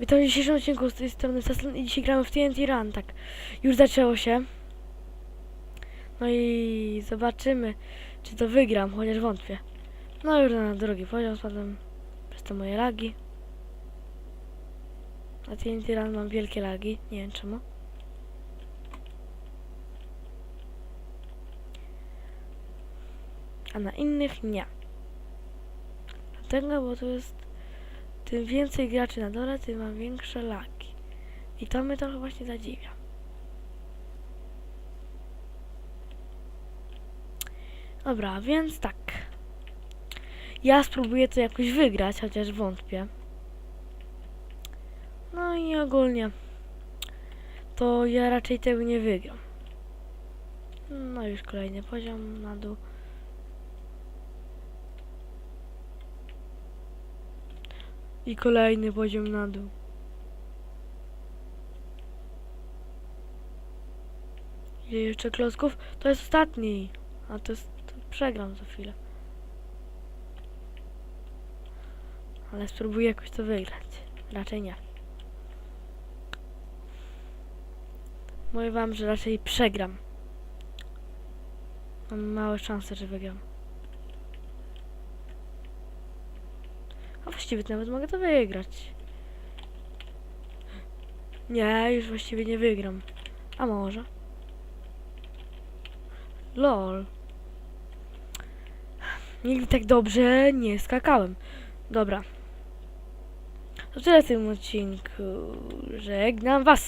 Witam w dzisiejszym odcinku z tej strony Saslan i dzisiaj gramy w TNT Run, tak. Już zaczęło się. No i zobaczymy, czy to wygram, chociaż wątpię. No już na drugi poziom spadłem przez te moje lagi. Na TNT Run mam wielkie lagi, nie wiem czemu. A na innych nie. Dlatego, bo to jest tym więcej graczy na dole, tym mam większe lagi. I to mnie trochę właśnie zadziwia. Dobra, więc tak. Ja spróbuję to jakoś wygrać, chociaż wątpię. No i ogólnie to ja raczej tego nie wygram. No już kolejny poziom na dół. I kolejny poziom na dół. Ile jeszcze klocków? To jest ostatni. A to jest... To przegram za chwilę. Ale spróbuję jakoś to wygrać. Raczej nie. Mówię wam, że raczej przegram. Mam małe szanse, że wygram. A właściwie nawet mogę to wygrać. Nie, już właściwie nie wygram. A może? LOL. Nigdy tak dobrze nie skakałem. Dobra. To tyle w tym odcinku. Żegnam was.